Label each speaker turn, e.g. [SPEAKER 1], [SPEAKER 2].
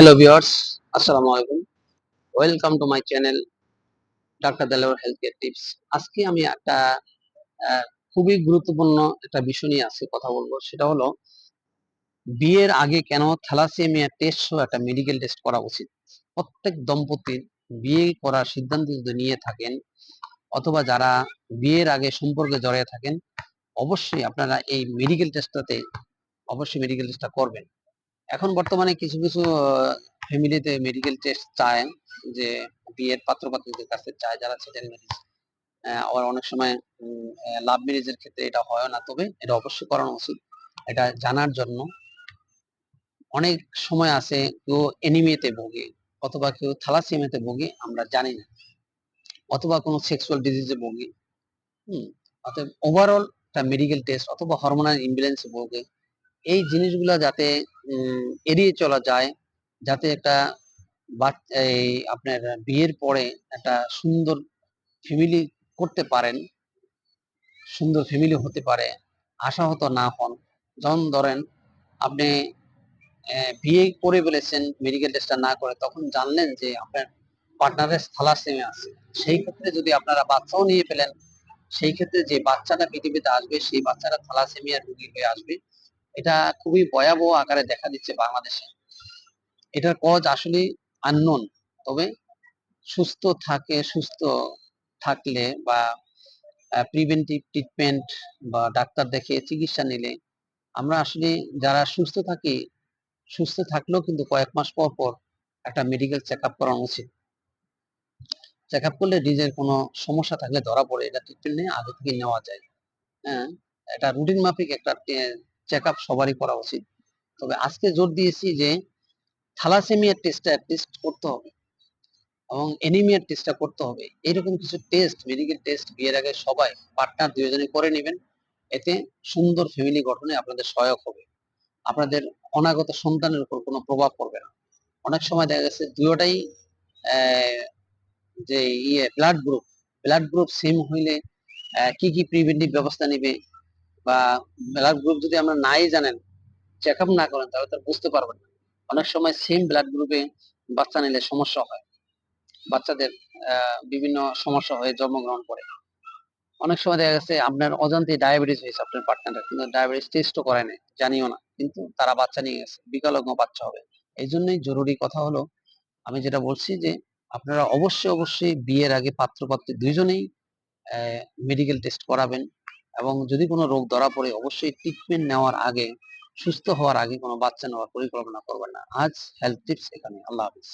[SPEAKER 1] Hello viewers আসসালামু আলাইকুম welcome to my channel doctor Delwar health care tips আজকে আমি একটা খুবই গুরুত্বপূর্ণ একটা বিষয় নিয়ে আজকে কথা বলব। সেটা হলো, বিয়ের আগে কেন থ্যালাসেমিয়া টেস্ট সহ একটা মেডিকেল টেস্ট করা উচিত? প্রত্যেক দম্পতির বিয়ে করার সিদ্ধান্ত যদি নিয়ে থাকেন, অথবা যারা বিয়ের আগে সম্পর্কে জড়িয়ে থাকেন, অবশ্যই আপনারা এই মেডিকেল টেস্টটাতে অবশ্যই মেডিকেল টেস্টটা করবেন। এখন বর্তমানে কিছু কিছু ফ্যামিলিতে মেডিকেল টেস্ট চায় যে বিয়ের পাত্রপাত্রীদের কাছে চায় যারা ছেলের ম্যারেজ আবার অনেক সময় লাভ ম্যারেজের ক্ষেত্রে এটা হয় না, তবে এটা অবশ্যই করানো উচিত। এটা জানার জন্য অনেক সময় আছে কেউ এনিমিয়াতে ভোগে অথবা কেউ থ্যালাসেমিয়াতে ভোগে, আমরা জানি না। অথবা কোনো সেক্সুয়াল ডিজিজে ভোগে। হুম, অতএব ওভারঅল একটা মেডিকেল টেস্ট অথবা হরমোনাল ইমব্যালেন্সে ভোগে। এই জিনিসগুলা যাতে এড়িয়ে চলা যায় যাতে একটা এই আপনার বিয়ের পরে একটা সুন্দর ফ্যামিলি করতে পারেন, সুন্দর ফ্যামিলি হতে পারে, আশাহত না হন। যখন ধরেন, আপনি বিয়ে করে ফেলেছেন মেডিকেল টেস্টটা না করে, তখন জানলেন যে আপনার পার্টনারের থ্যালাসেমিয়া আছে। সেই ক্ষেত্রে যদি আপনারা বাচ্চাও নিয়ে ফেলেন, সেই ক্ষেত্রে যে বাচ্চাটা পৃথিবীতে আসবে, সেই বাচ্চাটা থ্যালাসেমিয়ার রোগী হয়ে আসবে। এটা খুবই ভয়াবহ আকারে দেখা দিচ্ছে বাংলাদেশে। এটার কজ আসলে আননোন তবে সুস্থ থাকে, সুস্থ থাকলে বা প্রিভেন্টিভ ট্রিটমেন্ট বা ডাক্তার দেখে চিকিৎসা নিলে আমরা আসলে যারা সুস্থ থাকি, সুস্থ থাকলেও কিন্তু কয়েক মাস পর পর একটা মেডিকেল চেক আপ করানো উচিত। চেক আপ করলে নিজের কোনো সমস্যা থাকলে ধরা পড়ে, এটা ট্রিটমেন্ট নিয়ে আগে থেকে নেওয়া যায়। হ্যাঁ এটা রুটিন মাফিক একটা চেক আপ সবারই করা উচিত। তবে আজকে জোর দিয়েছি যে, থ্যালাসেমিয়ার টেস্টটা টেস্ট করতে হবে এবং এনিমিয়ার টেস্টটা করতে হবে। এরকম কিছু টেস্ট মেডিকেল টেস্ট বিয়ের আগে সবাই পার্টনার দুজনে করে নেবেন। এতে সুন্দর ফ্যামিলি গঠনে আপনাদের সহায়ক হবে। আপনাদের অনাগত সন্তানের উপর কোনো প্রভাব পড়বে না। অনেক সময় দেখা গেছে দুয়োটাই যে ইয়ে blood group blood group same হইলে কি কি প্রিভেন্টিভ ব্যবস্থা নেবে বা ব্লাড গ্রুপ যদি আমরা নাই জানেন চেক আপ না করেন, তাহলে তার বুঝতে পারবেন না। অনেক সময় সেম ব্লাড গ্রুপে বাচ্চা নিলে সমস্যা হয়। বাচ্চাদের বিভিন্ন সমস্যা হয়ে জন্মগ্রহণ করে। অনেক সময় দেখা গেছে আপনার অজান্তে ডায়াবেটিস হয়েছে আপনার পার্টনারের কিন্তু ডায়াবেটিস টেস্টও করায় নাই, জানিও না। কিন্তু তারা বাচ্চা নিয়ে গেছে, বিকলাঙ্গ বাচ্চা হবে। এই জন্যই জরুরি কথা হলো, আমি যেটা বলছি যে আপনারা অবশ্যই অবশ্যই বিয়ের আগে পাত্র পাত্রী দুইজনেই মেডিকেল টেস্ট করাবেন। এবং যদি কোনো রোগ ধরা পড়ে, অবশ্যই ট্রিটমেন্ট নেওয়ার আগে, সুস্থ হওয়ার আগে কোনো বাচ্চা নেওয়ার পরিকল্পনা করবেন না। আজ হেলথ টিপস এখানে। আল্লাহ হাফিজ।